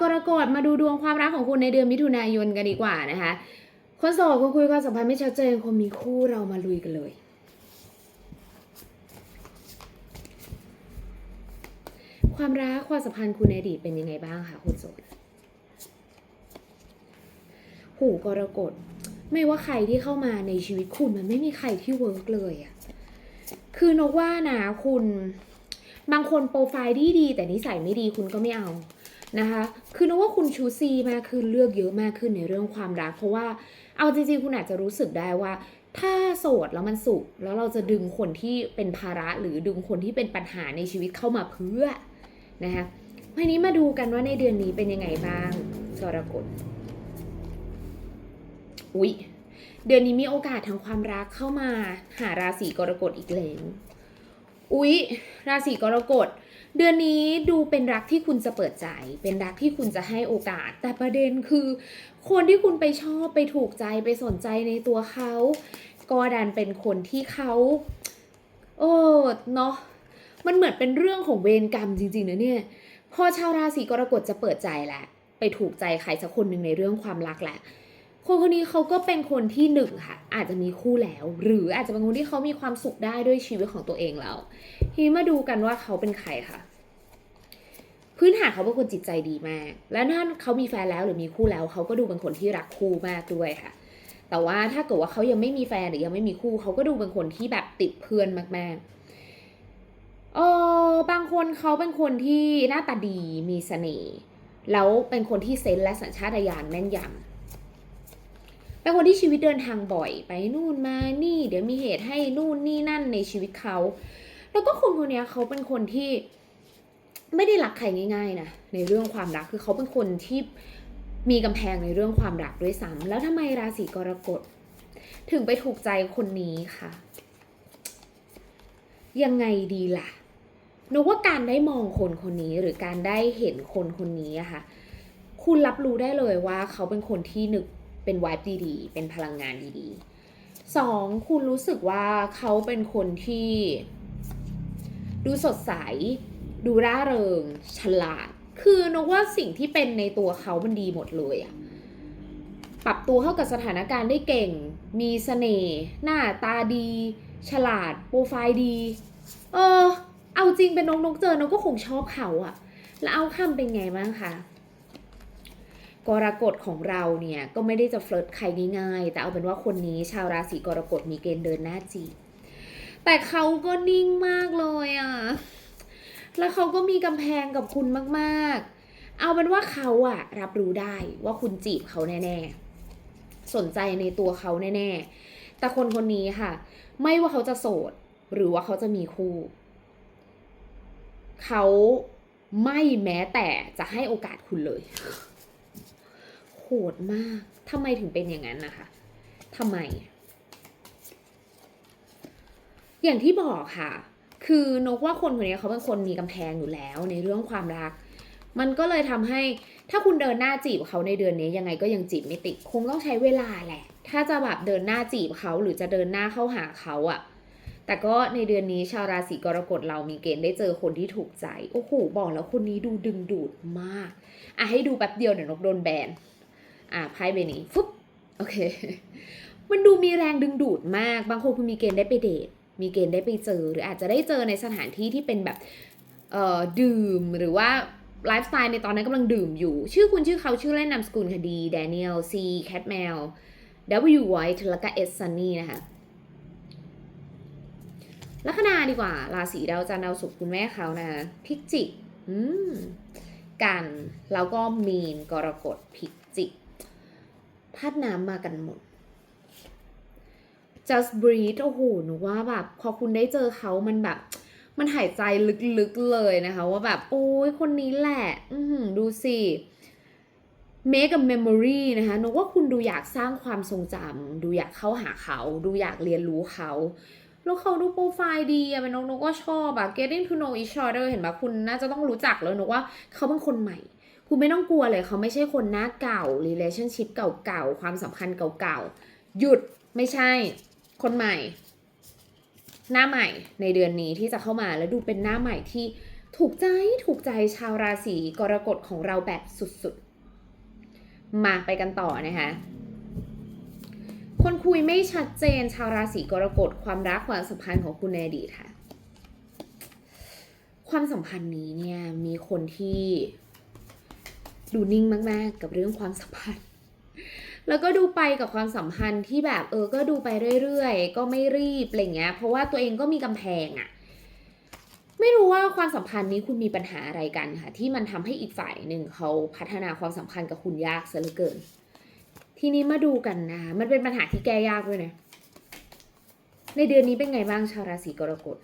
กรกฎมาดูดวงความรักของคุณในเดือนมิถุนายนกันดีกว่านะคะ คนโสดคนคุยความสัมพันธ์ไม่ชัดเจนคนมีคู่เรามาลุยกันเลย ความรักความสัมพันธ์คุณในอดีตเป็นยังไงบ้างคะคนโสดหูกรกฎไม่ว่าใครที่เข้ามาในชีวิตคุณมันไม่มีใครที่เวิร์กเลยอะคือนกว่านะคุณบางคนโปรไฟล์ดีดีแต่นิสัยไม่ดีคุณก็ไม่เอา นะคะคือนึกว่าคุณชูซีมากขึ้นเลือกเยอะมากขึ้นในเรื่องความรัก เพราะว่าเอาจริงๆคุณอาจจะรู้สึกได้ว่า ถ้าโสดแล้วมันสุข แล้วเราจะดึงคนที่เป็นภาระหรือดึงคนที่เป็นปัญหาในชีวิตเข้ามาเพื่อนะคะวันนี้มาดูกันว่าในเดือนนี้เป็นยังไงบ้างกรกฎอุ๊ยเดือนนี้มีโอกาสทางความรักเข้ามาหาราศีกรกฎอีกแล้ว อุ๊ย ราศีกรกฎ เดือนนี้ดูเป็นรักที่คุณจะเปิดใจ เป็นรักที่คุณจะให้โอกาส แต่ประเด็นคือ คนที่คุณไปชอบไปถูกใจไปสนใจในตัวเขาก็ดันเป็นคนที่เขาโอ้เนาะมันเหมือนเป็นเรื่องของเวรกรรมจริงๆนะเนี่ยพอชาวราศีกรกฎจะเปิดใจแหละ ไปถูกใจใครสักคนหนึ่งในเรื่องความรักแหละ คนคนนี้เขาก็เป็นคนที่หนึ่งค่ะ อาจจะมีคู่แล้ว หรืออาจจะเป็นคนที่เขามีความสุขได้ด้วยชีวิตของตัวเองแล้ว ทีมาดูกันว่าเขาเป็นใครค่ะ พื้นฐานเขาเป็นคนจิตใจดีมาก และถ้าเขามีแฟนแล้วหรือมีคู่แล้ว เขาก็ดูเป็นคนที่รักคู่มากด้วยค่ะ แต่ว่าถ้าเกิดว่าเขายังไม่มีแฟนหรือยังไม่มีคู่ เขาก็ดูเป็นคนที่แบบติดเพื่อนมากๆเออบางคนเขาเป็นคนที่หน้าตาดีมีเสน่ห์แล้วเป็นคนที่เซนส์และสัญชาตญาณแม่นยำ เป็นคนที่ชีวิตเดินทางบ่อยไปนู่นมานี่ เดี๋ยวมีเหตุให้นู่นนี่นั่นในชีวิตเขา แล้วก็คนคนนี้เขาเป็นคนที่ไม่ได้รักใครง่าย ๆนะในเรื่องความรักคือเขาเป็นคนที่มีกำแพงในเรื่องความรักด้วยซ้ำแล้วทำไมราศีกรกฎถึงไปถูกใจคนนี้ค่ะ ยังไงดีล่ะนึกว่าการได้มองคนคนนี้หรือการได้เห็นคนคนนี้อะค่ะ คุณรับรู้ได้เลยว่าเขาเป็นคนที่นึก เป็นวายดีๆ เป็นพลังงานดีๆสองคุณรู้สึกว่าเขาเป็นคนที่ ดูสดใส ดูร่าเริง ฉลาด คือนกว่าสิ่งที่เป็นในตัวเขามันดีหมดเลยอะปรับตัวเข้ากับสถานการณ์ได้เก่ง มีเสน่ห์ หน้าตาดี ฉลาด โปรไฟล์ดี เออ เอาจริงเป็นนกนกเจอนกก็คงชอบเขาอะแล้วเอาคำเป็นไงบ้างคะ กรกฎของเราเนี่ยก็ไม่ได้จะเฟลิร์ตใครง่ายๆ แต่เอาเป็นว่าคนนี้ชาวราศีกรกฎมีเกณฑ์เดินหน้าจีบแต่เขาก็นิ่งมากเลยอะ่ะ แล้วเขาก็มีกำแพงกับคุณมากๆ เอาเป็นว่าเขาอะรับรู้ได้ว่าคุณจีบเขาแน่ๆ สนใจในตัวเขาแน่ๆ แต่คนคนนี้ค่ะ ไม่ว่าเขาจะโสด หรือว่าเขาจะมีคู่ เขาไม่แม้แต่จะให้โอกาสคุณเลย ดมาก ทำไมถึงเป็นอย่างนั้นนะคะทำไม อย่างที่บอกค่ะ คือนกว่าคนคนนี้เขาเป็นคนมีกำแพงอยู่แล้วในเรื่องความรัก มันก็เลยทำให้ถ้าคุณเดินหน้าจีบเขาในเดือนนี้ยังไงก็ยังจีบไม่ติด คงต้องใช้เวลาแหละ ถ้าจะแบบเดินหน้าจีบเขาหรือจะเดินหน้าเข้าหาเขาอะแต่ก็ในเดือนนี้ชาวราศีกรกฎเรามีเกณฑ์ได้เจอคนที่ถูกใจ โอ้โห บอกแล้วคนนี้ดูดึงดูดมาก อะให้ดูแป๊บเดียวเดี๋ยวนกโดนแบน อะไพ่ใบนี้ฟุ๊บโอเค มันดูมีแรงดึงดูดมาก บางคนคุณมีเกณฑ์ได้ไปเดท มีเกณฑ์ได้ไปเจอ หรืออาจจะได้เจอในสถานที่ที่เป็นแบบเอ่อดื่มหรือว่าไลฟ์สไตล์ในตอนนั้นกำลังดื่มอยู่ ชื่อคุณชื่อเขาชื่อเล่นนามสกุลคดีแดเนียลซีแคทแมล W White แล้วก็ S Sunny นะคะลัคนาดีกว่า ราศีดาวจันทร์ดาวศุกร์คุณแม่เขานะพิจิก อืม กัน แล้วก็มีนกรกฎพิจิก ธาตุน้ำมากันหมด just breathe โอ้โหหนูว่าแบบ พอคุณได้เจอเขามันแบบ มันหายใจลึกๆเลยนะคะ ว่าแบบ โอ้ยคนนี้แหละ อืดูสิ make a memory นะคะหนูว่าคุณดูอยากสร้างความทรงจำดูอยากเข้าหาเขา ดูอยากเรียนรู้เขาแล้วเขาดูโปรไฟล์ดีอะเป็นนกนกก็ชอบอะ getting to know each other เห็นปะคุณน่าจะต้องรู้จักแล้วนกว่าเขาเป็นคนใหม่ คุณไม่ต้องกลัวเลยเขาไม่ใช่คนหน้าเก่า relationship เก่าๆ ความสัมพันธ์เก่าๆ หยุดไม่ใช่ คนใหม่ หน้าใหม่ในเดือนนี้ที่จะเข้ามาแล้วดูเป็นหน้าใหม่ที่ถูกใจถูกใจชาวราศีกรกฎของเราแบบสุดๆ มาไปกันต่อนะคะคนคุยไม่ชัดเจนชาวราศีกรกฎความรักความสัมพันธ์ของคุณในอดีตค่ะ ความสัมพันธ์นี้เนี่ยมีคนที่ ดูนิ่งมาก ๆ กับเรื่องความสัมพันธ์ แล้วก็ดูไปกับความสัมพันธ์ที่แบบเออ ก็ดูไปเรื่อยๆ ก็ไม่รีบอะไรเงี้ย เพราะว่าตัวเองก็มีกำแพงอะไม่รู้ว่าความสัมพันธ์นี้คุณมีปัญหาอะไรกันค่ะ ที่มันทำให้อีกฝ่ายหนึ่งเขาพัฒนาความสัมพันธ์กับคุณยากซะเหลือเกิน ทีนี้มาดูกันนะ มันเป็นปัญหาที่แก้ยากด้วยนะ ในเดือนนี้เป็นไงบ้างชาวราศีกรกฎ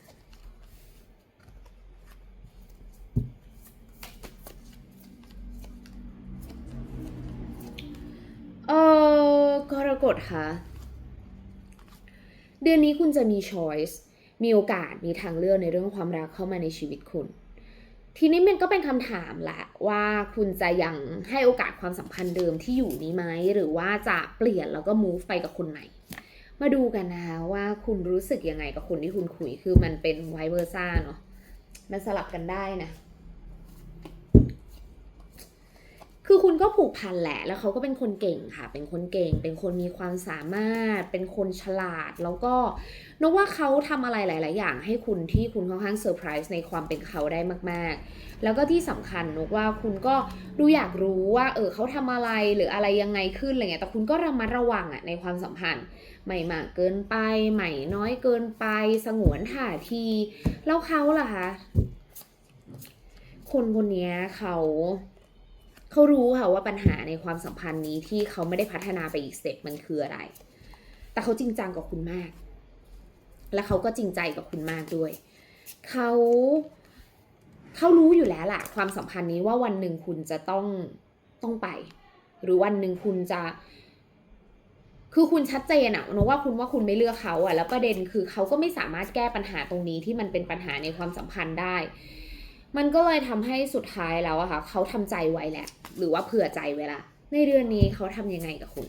กฎคะเดือนนี้คุณจะมี choice มีโอกาสมีทางเลือกในเรื่องความรักเข้ามาในชีวิตคุณ ทีนี้มันก็เป็นคำถามแหละว่าคุณจะยังให้โอกาสความสัมพันธ์เดิมที่อยู่นี้ไหม หรือว่าจะเปลี่ยนแล้วก็ move ไปกับคนใหม่ มาดูกันนะคะว่าคุณรู้สึกยังไงกับคนที่คุณคุยคือมันเป็นไวเวอร์ซ่าเนาะมันสลับกันได้นะ คือคุณก็ผูกพันแหละ แล้วเขาก็เป็นคนเก่งค่ะ เป็นคนเก่ง เป็นคนมีความสามารถ เป็นคนฉลาด แล้วก็นกว่าเขาทำอะไรหลาย ๆ อย่าง ให้คุณที่คุณค่อนข้างเซอร์ไพรส์ในความเป็นเขาได้มาก ๆ แล้วก็ที่สำคัญนกว่าคุณก็ดูอยากรู้ว่า เออเขาทำอะไรหรืออะไรยังไงขึ้นอะไรเงี้ย แต่คุณก็ระมัดระวังอะในความสัมพันธ์ ไม่มากเกินไป ไม่น้อยเกินไป สงวนท่าที แล้วเขาล่ะคะ คนคนนี้เขา เขารู้ค่ะว่าปัญหาในความสัมพันธ์นี้ที่เขาไม่ได้พัฒนาไปอีกสเต็ปมันคืออะไร แต่เขาจริงจังกับคุณมาก และเขาก็จริงใจกับคุณมากด้วย เขาเขารู้อยู่แล้วล่ะ ความสัมพันธ์นี้ว่าวันหนึ่งคุณจะต้องต้องไป หรือวันหนึ่งคุณจะ คือคุณชัดเจนอะนะว่าคุณว่าคุณไม่เลือกเขาอะแล้วประเด็นคือเขาก็ไม่สามารถแก้ปัญหาตรงนี้ที่มันเป็นปัญหาในความสัมพันธ์ได้ มันก็เลยทำให้สุดท้ายแล้วอะค่ะเขาทำใจไว้แหละ หรือว่าเผื่อใจไว้ละในเดือนนี้เขาทำยังไงกับคุณ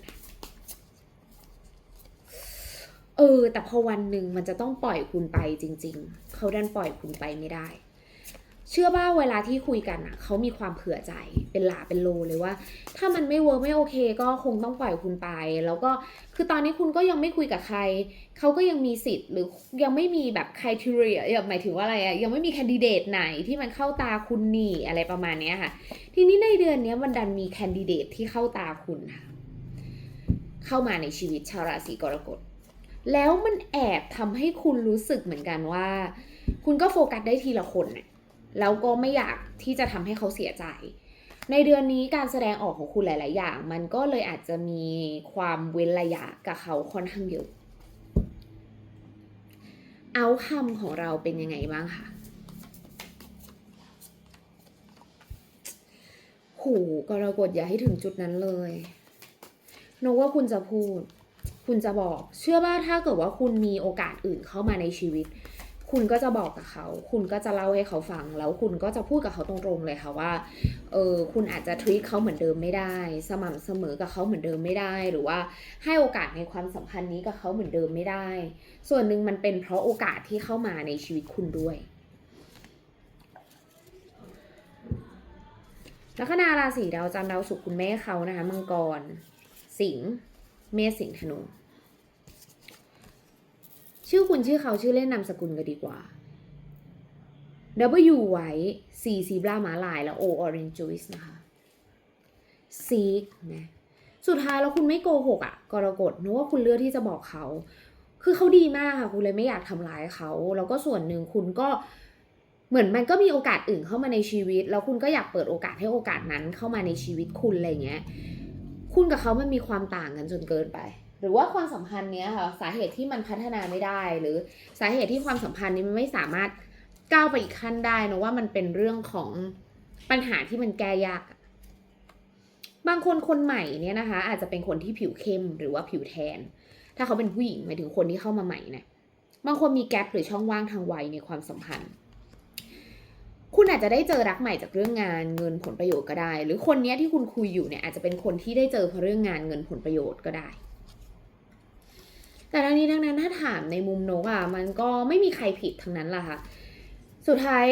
เออ แต่พอวันหนึ่งมันจะต้องปล่อยคุณไปจริง ๆ เขาดันปล่อยคุณไปไม่ได้ เชื่อว่าเวลาที่คุยกันอะเขามีความเผื่อใจเป็นหลาเป็นโลเลยว่า ถ้ามันไม่เวิร์กไม่โอเค ก็คงต้องปล่อยคุณไป แล้วก็คือตอนนี้คุณก็ยังไม่คุยกับใคร เขาก็ยังมีสิทธิ์ หรือยังไม่มีแบบคุณทีเรียหมายถึงว่าอะไรอะยังไม่มีแคนดิเดตไหนที่มันเข้าตาคุณนี่อะไรประมาณเนี้ยค่ะ ทีนี้ในเดือนเนี้ยมันดันมีแคนดิเดตที่เข้าตาคุณค่ะเข้ามาในชีวิตชาวราศีกรกฎแล้วมันแอบทำให้คุณรู้สึกเหมือนกันว่า คุณก็โฟกัสได้ทีละคนน่ะ แล้วก็ไม่อยากที่จะทำให้เขาเสียใจ ในเดือนนี้การแสดงออกของคุณหลาย ๆ อย่าง มันก็เลยอาจจะมีความเว้นระยะกับเขาค่อนข้างเยอะเอาคำของเราเป็นยังไงบ้างคะโหกรกฎอย่าให้ถึงจุดนั้นเลยนึกว่าคุณจะพูด คุณจะบอก เชื่อว่าถ้าเกิดว่าคุณมีโอกาสอื่นเข้ามาในชีวิต คุณก็จะบอกกับเขา คุณก็จะเล่าให้เขาฟัง แล้วคุณก็จะพูดกับเขาตรงๆเลยค่ะว่า เออ คุณอาจจะทรีตเขาเหมือนเดิมไม่ได้ สม่ำเสมอกับเขาเหมือนเดิมไม่ได้ หรือว่าให้โอกาสในความสัมพันธ์นี้กับเขาเหมือนเดิมไม่ได้ ส่วนหนึ่งมันเป็นเพราะโอกาสที่เข้ามาในชีวิตคุณด้วยลัคนาราศีดาวจันทร์ดาวศุกร์คุณแม่เขานะคะ มังกร สิงห์ เมษสิงห์ธนู ชื่อคุณชื่อเขาชื่อเล่นนามสกุลก็ดีกว่า W ไว้ C ซีบรามาลายแล้ว O orange juice นะคะ seek นะสุดท้ายแล้วคุณไม่โกหกอะ่ะกรกฎนึกว่าคุณเลือกที่จะบอกเขา คือเขาดีมากค่ะ คุณเลยไม่อยากทำร้ายเขา แล้วก็ส่วนหนึ่งคุณก็เหมือนมันก็มีโอกาสอื่นเข้ามาในชีวิต แล้วคุณก็อยากเปิดโอกาสให้โอกาสนั้นเข้ามาในชีวิตคุณอะไรเงี้ย คุณกับเขามันมีความต่างกันจนเกินไป หรือว่าความสัมพันธ์เนี้ยค่ะสาเหตุที่มันพัฒนาไม่ได้ หรือสาเหตุที่ความสัมพันธ์นี้มันไม่สามารถก้าวไปอีกขั้นได้นะว่ามันเป็นเรื่องของปัญหาที่มันแก้ยาก บางคนคนใหม่เนี่ยนะคะ อาจจะเป็นคนที่ผิวเข้มหรือว่าผิวแทน ถ้าเขาเป็นผู้หญิงหมายถึงคนที่เข้ามาใหม่นะบางคนมีแกลบหรือช่องว่างทางวัยในความสัมพันธ์ คุณอาจจะได้เจอรักใหม่จากเรื่องงานเงินผลประโยชน์ก็ได้ หรือคนเนี้ยที่คุณคุยอยู่เนี่ยอาจจะเป็นคนที่ได้เจอเพราะเรื่องงานเงินผลประโยชน์ก็ได้ แต่ทั้งนี้ทั้งนั้นถ้าถามในมุมนกอะมันก็ไม่มีใครผิดทั้งนั้นล่ะค่ะสุดท้าย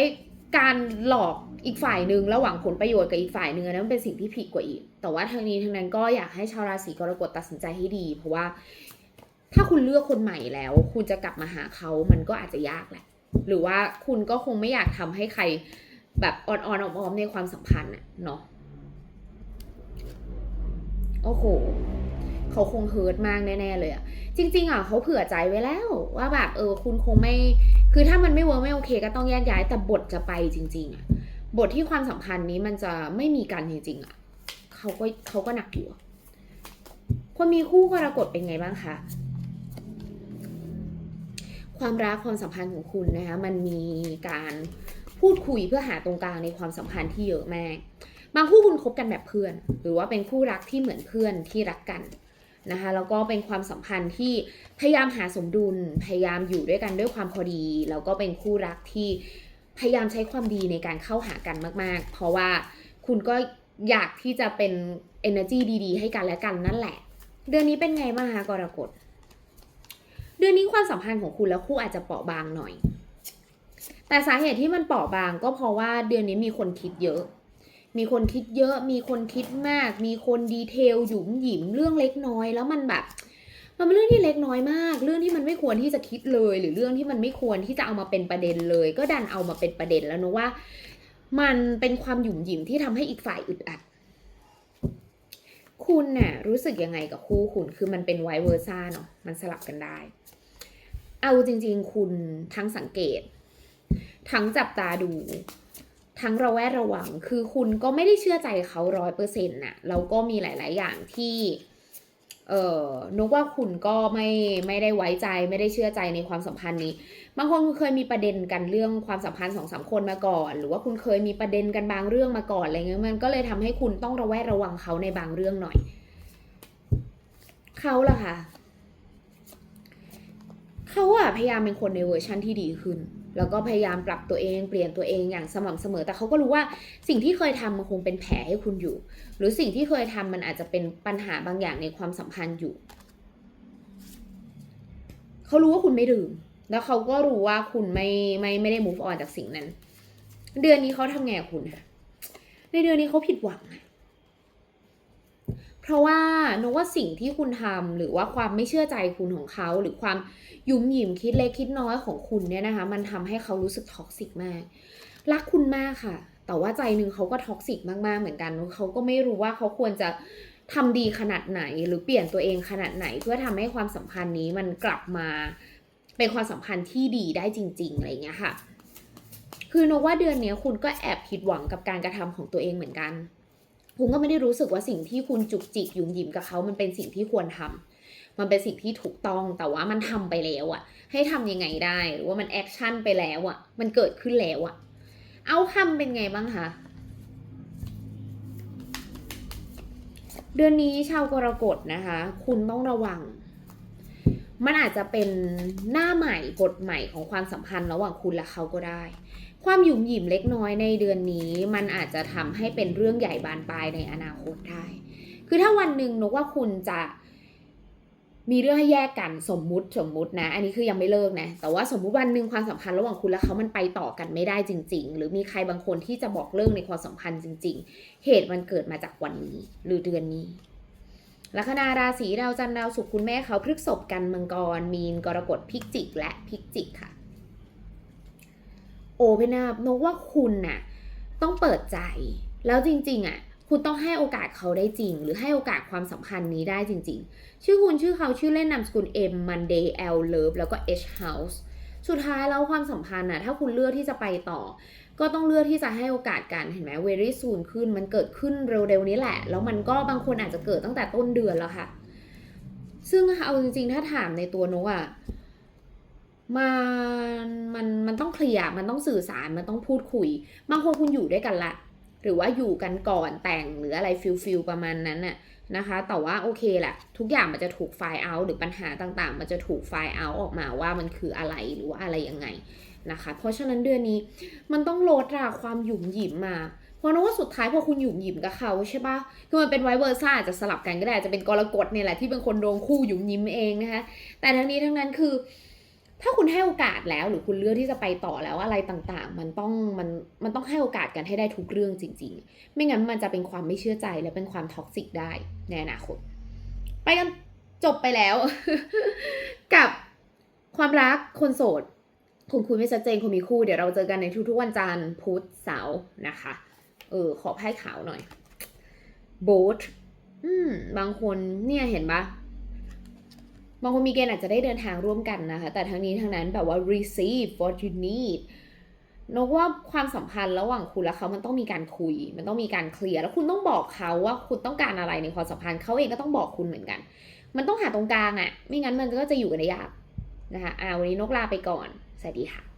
การหลอกอีกฝ่ายหนึ่งแล้วหวังผลประโยชน์กับอีกฝ่ายหนึ่งนั้นเป็นสิ่งที่ผิดกว่าอีก แต่ว่าทางนี้ทางนั้นก็อยากให้ชาวราศีกรกฎตัดสินใจให้ดี เพราะว่าถ้าคุณเลือกคนใหม่แล้ว คุณจะกลับมาหาเขามันก็อาจจะยากแหละ หรือว่าคุณก็คงไม่อยากทำให้ใครแบบอ่อนๆออมๆในความสัมพันธ์เนาะโอ้โห เขาคงเฮิร์ตมากแน่ๆเลยอะจริง ๆอะเขาเผื่อใจไว้แล้วว่าแบบเออคุณคงไม่ คือถ้ามันไม่เวิร์กไม่โอเค ก็ต้องแยกย้ายแต่บทจะไปจริง ๆอะบทที่ความสัมพันธ์นี้มันจะไม่มีกันจริงๆอะเขาก็เขาก็หนักอยู่คนมีคู่กรกฎเป็นไงบ้างคะความรักความสัมพันธ์ของคุณนะคะมันมีการพูดคุยเพื่อหาตรงกลางในความสัมพันธ์ที่เยอะมาก บางคู่คุณคบกันแบบเพื่อน หรือว่าเป็นคู่รักที่เหมือนเพื่อนที่รักกัน นะคะแล้วก็เป็นความสัมพันธ์ที่พยายามหาสมดุล พยายามอยู่ด้วยกันด้วยความพอดี แล้วก็เป็นคู่รักที่พยายามใช้ความดีในการเข้าหากันมาก ๆ เพราะว่าคุณก็อยากที่จะเป็น energy ดีๆ ให้กันและกันนั่นแหละ เดือนนี้เป็นไงบ้างคะกรกฎเดือนนี้ความสัมพันธ์ของคุณและคู่อาจจะเปราะบางหน่อย แต่สาเหตุที่มันเปราะบางก็เพราะว่าเดือนนี้มีคนคิดเยอะ มีคนคิดเยอะ มีคนคิดมาก มีคนดีเทลหยุมหยิมเรื่องเล็กน้อย แล้วมันแบบมันเป็นเรื่องที่เล็กน้อยมาก เรื่องที่มันไม่ควรที่จะคิดเลย หรือเรื่องที่มันไม่ควรที่จะเอามาเป็นประเด็นเลย ก็ดันเอามาเป็นประเด็นแล้วนะว่า มันเป็นความหยุ่มหยิมที่ทำให้อีกฝ่ายอึดอัด คุณน่ะรู้สึกยังไงกับคู่คุณคือมันเป็นไวเวอร์ซ่าเนาะมันสลับกันได้ เอาจริง ๆ คุณทั้งสังเกต ทั้งจับตาดู ทั้งระแวดระวัง คือคุณก็ไม่ได้เชื่อใจเขาร้อยเปอร์เซ็นต์น่ะแล้วก็มีหลาย ๆ อย่างที่ เออนึกว่าคุณก็ไม่ไม่ได้ไว้ใจไม่ได้เชื่อใจในความสัมพันธ์นี้ บางคนคุณเคยมีประเด็นกันเรื่องความสัมพันธ์สองสามคนมาก่อน หรือว่าคุณเคยมีประเด็นกันบางเรื่องมาก่อนอะไรเงี้ยมันก็เลยทำให้คุณต้องระแวดระวังเขาในบางเรื่องหน่อย เขาล่ะค่ะ เขาอะพยายามเป็นคนในเวอร์ชั่นที่ดีขึ้น แล้วก็พยายามปรับตัวเองเปลี่ยนตัวเองอย่างสม่ำเสมอ แต่เขาก็รู้ว่าสิ่งที่เคยทำมันคงเป็นแผลให้คุณอยู่ หรือสิ่งที่เคยทำมันอาจจะเป็นปัญหาบางอย่างในความสัมพันธ์อยู่ เขารู้ว่าคุณไม่ลืมแล้วเขาก็รู้ว่าคุณไม่ไม่ไม่ได้ move on จากสิ่งนั้น เดือนนี้เขาทำไงกับคุณในเดือนนี้เขาผิดหวังอะ เพราะว่านกว่าสิ่งที่คุณทำหรือว่าความไม่เชื่อใจคุณของเขา หรือความยุ่มหยิมคิดเล็กคิดน้อยของคุณเนี่ยนะคะ มันทำให้เขารู้สึกท็อกซิกมาก รักคุณมากค่ะ แต่ว่าใจหนึ่งเขาก็ท็อกซิกมากๆเหมือนกันเขาก็ไม่รู้ว่าเขาควรจะทำดีขนาดไหน หรือเปลี่ยนตัวเองขนาดไหน เพื่อทำให้ความสัมพันธ์นี้มันกลับมาเป็นความสัมพันธ์ที่ดีได้จริง ๆอะไรเงี้ยค่ะ คือนกว่าเดือนนี้คุณก็แอบผิดหวังกับการกระทำของตัวเองเหมือนกัน คุณก็ไม่ได้รู้สึกว่าสิ่งที่คุณจุกจิกหยุ่มหยิมกับเขามันเป็นสิ่งที่ควรทำมันเป็นสิ่งที่ถูกต้องแต่ว่ามันทำไปแล้วอะให้ทำยังไงได้หรือว่ามันแอคชั่นไปแล้วอะมันเกิดขึ้นแล้วอะเอาคำเป็นไงบ้างคะเดือนนี้ชาวกรกฎนะคะ คุณต้องระวัง มันอาจจะเป็นหน้าใหม่บทใหม่ของความสัมพันธ์ระหว่างคุณและเขาก็ได้ ความหยุ่มหยิมเล็กน้อยในเดือนนี้ มันอาจจะทำให้เป็นเรื่องใหญ่บานปลายในอนาคตได้ คือถ้าวันหนึ่งนกว่าคุณจะมีเรื่องให้แยกกันสมมุติสมมุตินะ อันนี้คือยังไม่เลิกนะ แต่ว่าสมมุติวันหนึ่งความสัมพันธ์ระหว่างคุณและเขามันไปต่อกันไม่ได้จริง ๆ หรือมีใครบางคนที่จะบอกเลิกในความสัมพันธ์จริง ๆ เหตุมันเกิดมาจากวันนี้หรือเดือนนี้ลัคนาราศีดาวจันทร์ดาวศุกร์คุณแม่เขาพฤกษบกันมังกรมีนกรกฎพิจิกและพิจิกค่ะ โอเพนอัพนกว่าคุณน่ะต้องเปิดใจ แล้วจริงๆอะคุณต้องให้โอกาสเขาได้จริง หรือให้โอกาสความสัมพันธ์นี้ได้จริง ๆ ชื่อคุณชื่อเขาชื่อเล่นนามสกุล M Monday L Love แล้วก็ H House สุดท้ายแล้วความสัมพันธ์น่ะถ้าคุณเลือกที่จะไปต่อ ก็ต้องเลือกที่จะให้โอกาสกันเห็นไหม very soon ขึ้นมันเกิดขึ้นเร็วๆนี้แหละ แล้วมันก็บางคนอาจจะเกิดตั้งแต่ต้นเดือนแล้วค่ะ ซึ่งเอาจริงๆ ถ้าถามในตัวนกอะ มันมันมันต้องเคลียร์มันต้องสื่อสารมันต้องพูดคุยบางคนคุณอยู่ด้วยกันละ หรือว่าอยู่กันก่อนแต่งหรืออะไรฟิลฟิลประมาณนั้นน่ะนะคะ แต่ว่าโอเคแหละทุกอย่างมันจะถูกไฟล์เอาหรือปัญหาต่างๆ มันจะถูกไฟล์เอาออกมาว่ามันคืออะไรหรือว่าอะไรยังไงนะคะ เพราะฉะนั้นเดือนนี้มันต้องลดราความหยุ่มหยิมมาเพราะนึกว่าสุดท้ายพอคุณหยุ่มหยิมกับเขาใช่ปะคือมันเป็นไวเวอร์ซ่าอาจจะสลับกันก็ได้จะเป็นกรกฎเนี่ยแหละที่เป็นคนโดนคู่หยุ่มหยิมเองนะคะแต่ทั้งนี้ทั้งนั้นคือ ถ้าคุณให้โอกาสแล้วหรือคุณเลือกที่จะไปต่อแล้วอะไรต่างๆ มันต้องมันมันต้องให้โอกาสกันให้ได้ทุกเรื่องจริง ๆ ไม่งั้นมันจะเป็นความไม่เชื่อใจและเป็นความท็อกซิกได้ในอนาคต ไปกันจบไปแล้ว กับความรักคนโสดคุณคุยไม่ชัดเจนคุณมีคู่เดี๋ยวเราเจอกันในทุกๆวันจันทร์พุธเสาร์นะคะ เออขอไพ่ขาวหน่อยโบ๊ทอืมบางคนเนี่ยเห็นปะ บางคนมีเกณฑ์อาจจะได้เดินทางร่วมกันนะคะ แต่ทั้งนี้ทั้งนั้นแบบว่า receive what you need นกว่าความสัมพันธ์ระหว่างคุณและเขามันต้องมีการคุย มันต้องมีการเคลียร์ แล้วคุณต้องบอกเขาว่าคุณต้องการอะไรในความสัมพันธ์เขาเองก็ต้องบอกคุณเหมือนกัน มันต้องหาตรงกลางอะ่ะ ไม่งั้นมันก็จะอยู่กันได้ยากนะคะอ่าวันนี้นกลาไปก่อน สวัสดีค่ะ